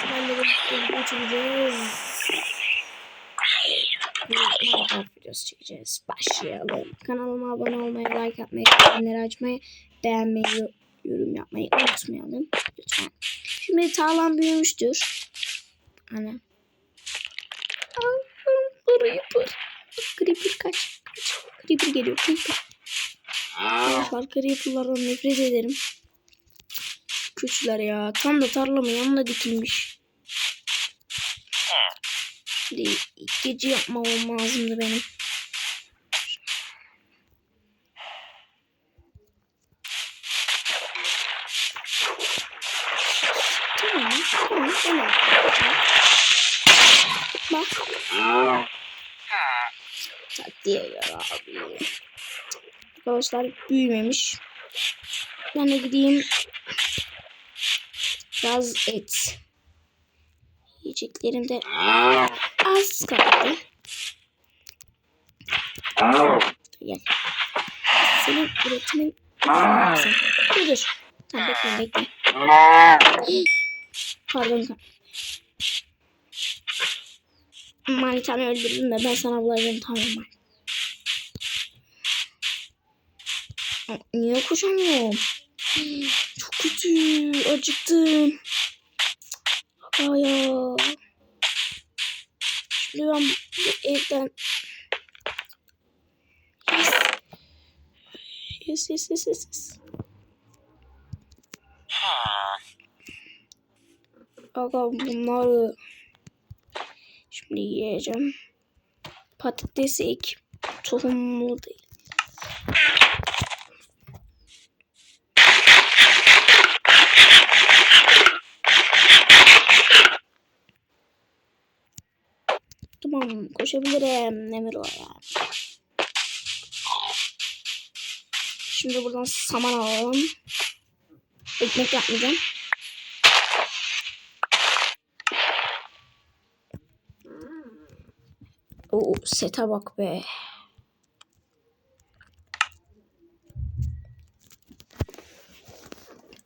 Sizlerle birlikte uçuracağız. Bir Minecraft videosu çekeceğiz. Başlayalım. Kanalıma abone olmayı, like atmayı, bildirimleri açmayı, beğenmeyi, yorum yapmayı unutmayalım. Lütfen. Şimdi tarlam büyümüştür. Ana. Creeper. Creeper kaç. Kaç. Creeper geliyor. Creeper. Arkadaşlar Creeper'lardan nefret ederim. Küçler ya. Tam da tarlamın yanına dikilmiş. Şimdi gece yapmam lazımdı benim. Tamam, tamam, tamam. Bak. Taktiğe göre abi. Arkadaşlar büyümemiş. Ben de gideyim biraz et. Yiyeceklerim de az kaldı. Gel. Senin üretimin Dur dur. Tamam bekle bekle. Pardon. Manitanı öldürdüm de ben sana bulayım tamam mı? Niye koşamıyorum? Çok kötü. Acıktım. Ay ya. Şimdi ben evden... Yes. Yes yes yes yes. yes. Aga bunları şimdi yiyeceğim. Patates ek. Tohumlu değil. Tamam koşabilirim. Demir var ya. Şimdi buradan saman alalım. Ekmek yapmayacağım. Oo sete bak be.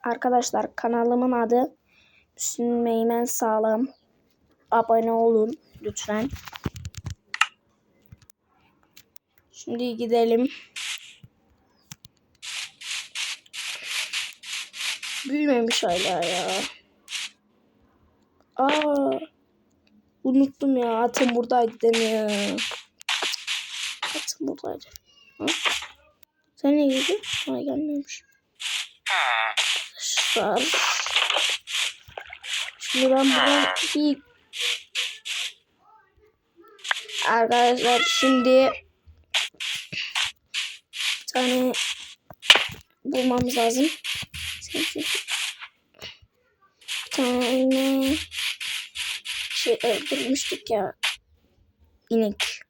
Arkadaşlar kanalımın adı Müslüm Meymen Sağlam. Abone olun lütfen. Şimdi gidelim. Büyümemiş hala ya. Aa, unuttum ya. Atım buradaydı demiyor. Atım buradaydı. Ha? Sen ne giydin? Bana gelmemiş. Arkadaşlar. Şimdi ben buradan bir Arkadaşlar şimdi tane bulmamız lazım. Bir tane şey öldürmüştük ya. İnek.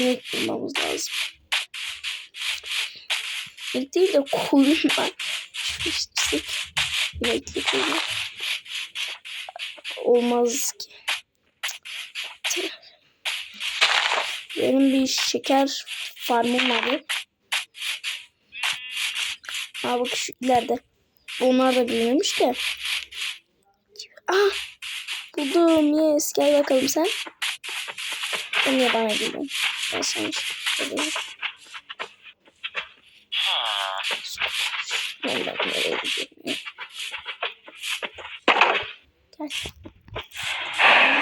İnek bulmamız lazım. İnek değil de koyun var. İşte inekli koyun. Olmaz ki. Benim bir şeker farmım vardı. Aa bak şu ileride. Onlar da büyümemiş de. Ah! Buldum. Yes. Gel bakalım sen. Sen niye bana geliyorsun? Ben sana söyleyeyim. Ben bak nereye gidiyorum. Gel.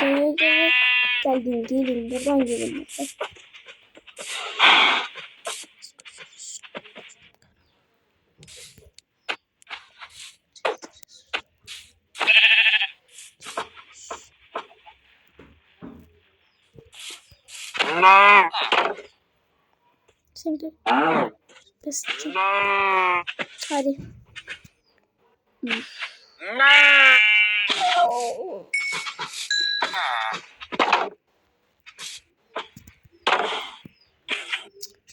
Gel gel. Geldim gelin. Buradan gelin. Buradan. Şimdi basitçe. Hadi. Oo.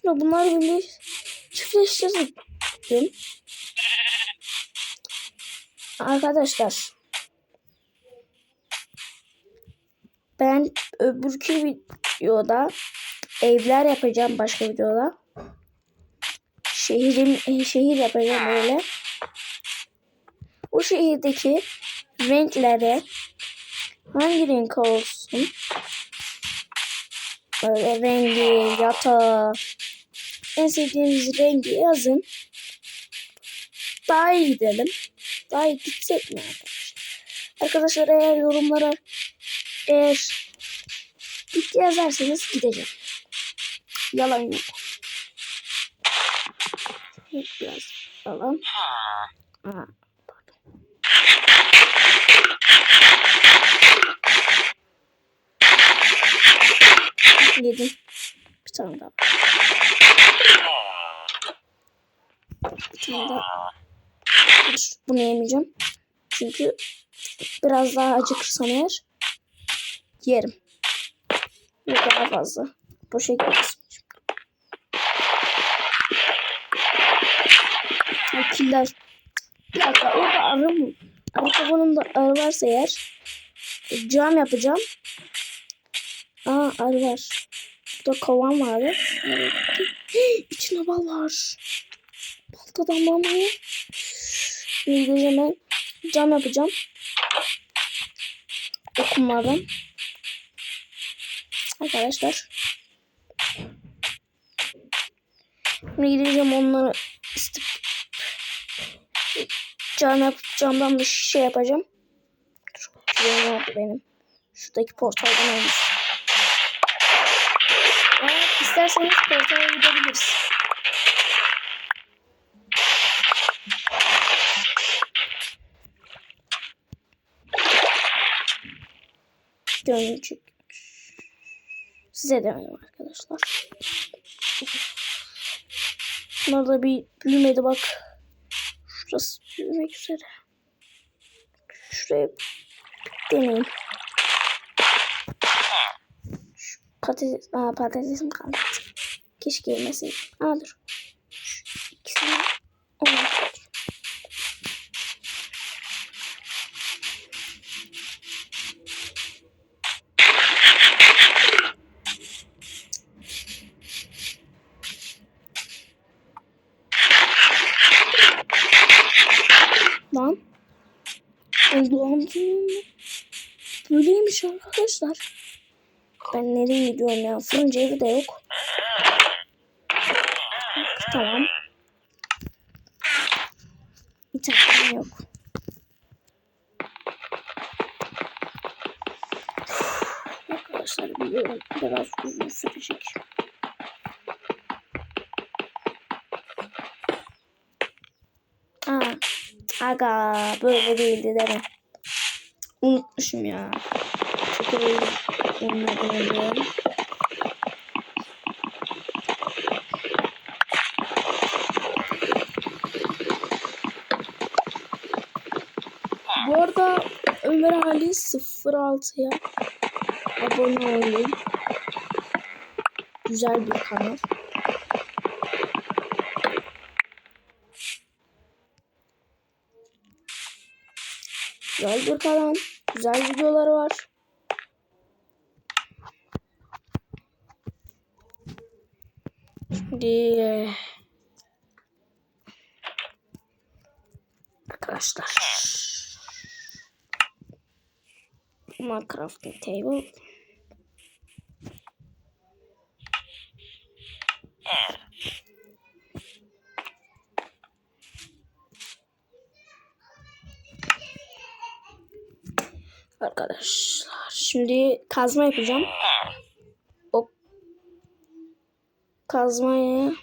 Şimdi bunları bir çiftleştirdim. Arkadaşlar. Ben öbürkü videoda evler yapacağım başka videoda. Şehrim, şehir yapacağım böyle. O şehirdeki renklere Hangi renk olsun? Böyle rengi, yatağı. En sevdiğiniz rengi yazın. Daha iyi gidelim. Daha iyi gitsek mi arkadaşlar? Arkadaşlar eğer yorumlara eğer git yazarsanız gideceğim. Yalan yok. Biraz pardon. Yedim. Bir tane daha. Bir tane daha. Bunu yemeyeceğim. Çünkü biraz daha acıkırsam eğer yerim. Bu daha fazla. Gitmesin. Ay killer. Bir dakika orada arı mı? Arı kovanımda arı varsa eğer e, cam yapacağım. Aa arı var. Burada kovan? Hii, İçinde bal var. Baltadan bal mı? Şimdi ben. Cam yapacağım. Dokunmadan. Arkadaşlar. Şimdi gideceğim onları istif cam camdan bir şey yapacağım. Şuraya ne oldu benim? Şuradaki portaldan olmuş. Evet, isterseniz portala gidebiliriz. Dönecek. Size demedim arkadaşlar. Bunlar da bir büyümedi bak. Şurası büyümek üzere. Şuraya deneyeyim. Şu patates, aa, patatesim kaldı. Keşke yemeseydim. Aa dur. Lan. Allah'ım Böyleymiş arkadaşlar. Ben nereye gidiyorum ya? Fırıncı evi de yok. Tamam. Bir tane yok. Arkadaşlar biliyorum biraz uzun sürecek. Aa, aga böyle değildi deme. Unutmuşum ya. Çok öyle oluyorum. Bu arada Ömer Ali 06'ya abone olun. Güzel bir kanal. Bir kanal. Güzel videoları var. Şimdi arkadaşlar Minecraft table şimdi kazma yapacağım. O kazmayı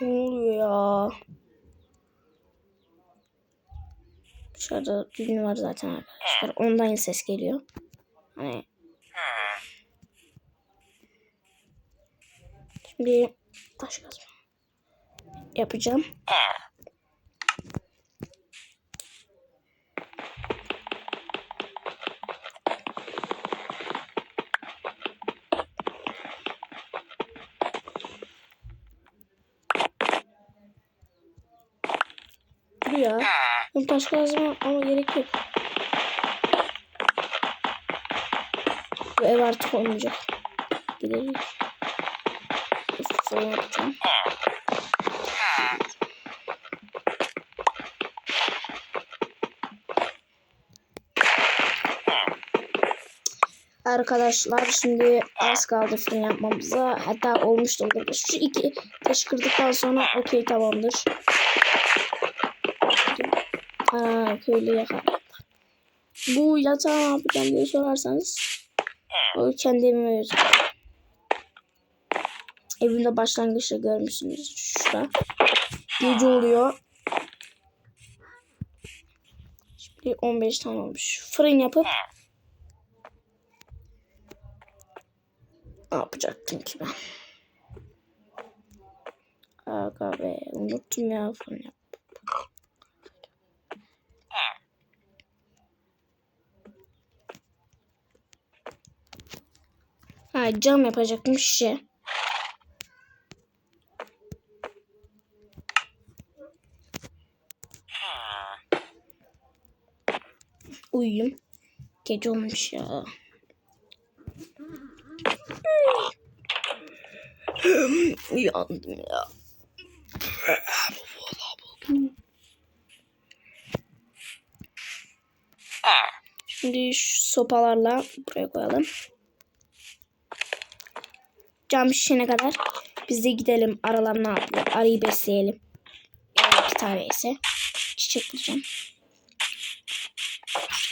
ne oluyor ya? Dışarıda düğün var zaten arkadaşlar. Ondan ses geliyor. Hani Şimdi taş kazma yapacağım. ya. Ben başka lazım ama gerek yok. Bu ev artık olmayacak. Gidelim. Sonra yapacağım. Arkadaşlar şimdi az kaldı fırın yapmamıza. Hatta olmuş da olabilir. Şu iki taş kırdıktan sonra okey tamamdır. Aa, köylü yakar. Bu yatağı ne yapacağım diye sorarsanız o kendi evime götüreceğim. Evimde başlangıçta görmüşsünüz şurada. Gece oluyor. Şimdi 15 tane olmuş. Fırın yapıp ne yapacaktım ki ben? Aga be unuttum ya fırın yap. Ha cam yapacaktım şişe. Uyuyayım. Gece olmuş ya. Uyandım ya. Şimdi şu sopalarla buraya koyalım. Cam şişene kadar biz de gidelim aralar ne yapıyor. Arıyı besleyelim. Eğer iki tane ise çiçek bulacağım.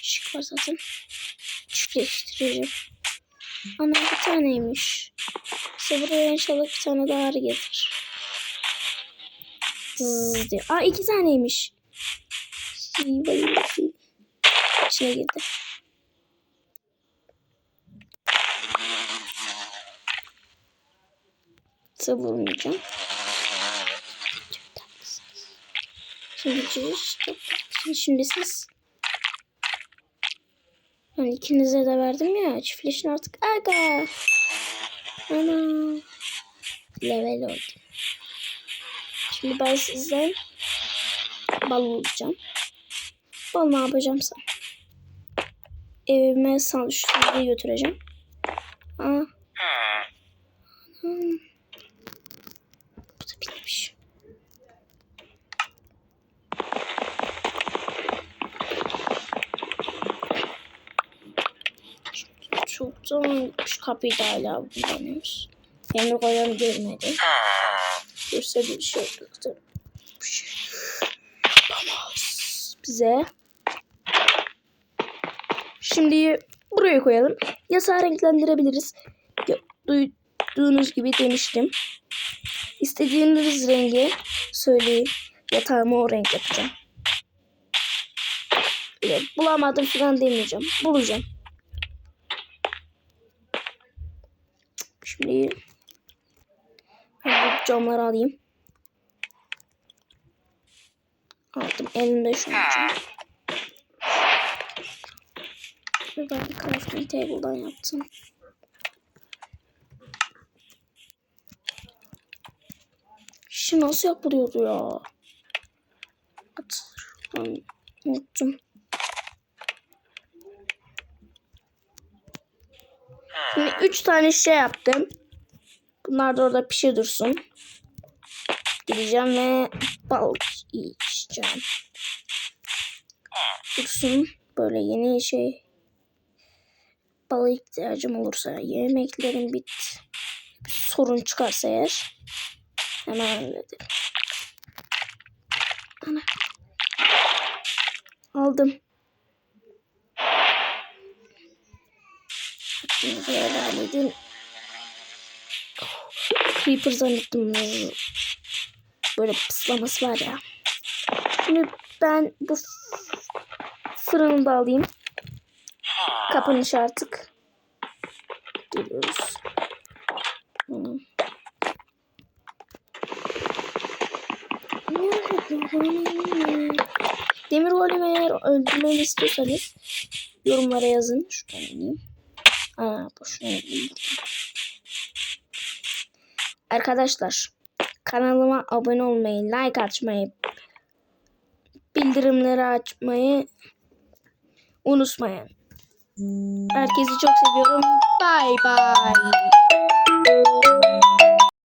Çiçek var zaten. Çiftleştireceğim. Ana bir taneymiş. İşte buraya inşallah bir tane daha arı getir. Zzz diyor. Aa iki taneymiş. İyi bayıldım. İçine girdi. Size vurmayacağım. Şimdi işte. Şimdi siz. Ben ikinize de verdim ya. Çiftleşin artık. Aga. Ana. Level oldu. Şimdi ben sizden bal olacağım. Bal ne yapacağımsa. Evime sandviçleri götüreceğim. Aa. Hmm. Bu da bitmiş. Çok zaman gitmiş kapıyı da hala bulamıyoruz. Emre koyan görmedi. Görse bir şey olurdu. Bir şey yapamaz bize. Şimdi buraya koyalım. Yatağı renklendirebiliriz. Duyduğunuz gibi demiştim. İstediğiniz rengi söyleyin. Yatağımı o renk yapacağım. Bulamadım falan demeyeceğim. Bulacağım. Ben bu camları alayım. Aldım. Elimde şu an cam. Ve ben bir crafting table'dan yaptım. Şu nasıl yapılıyordu ya? Hatırladım. Unuttum. Şimdi üç tane şey yaptım. Bunlar da orada pişir dursun. Gideceğim ve bal içeceğim. Dursun. Böyle yeni şey. Bala ihtiyacım olursa yemeklerim bit. Bir sorun çıkarsa eğer. Hemen hallederim. Ana. Aldım. Şimdi böyle halledin. Creeper zannettim. Böyle pıslaması var ya. Şimdi ben bu fırını da alayım. Kapanış artık. Geliyoruz. Demir golemi eğer öldürmeni istiyorsanız yorumlara yazın. Şuradan ineyim. Aa boşuna Arkadaşlar kanalıma abone olmayı, like atmayı, bildirimleri açmayı unutmayın. Herkesi çok seviyorum. Bye bye.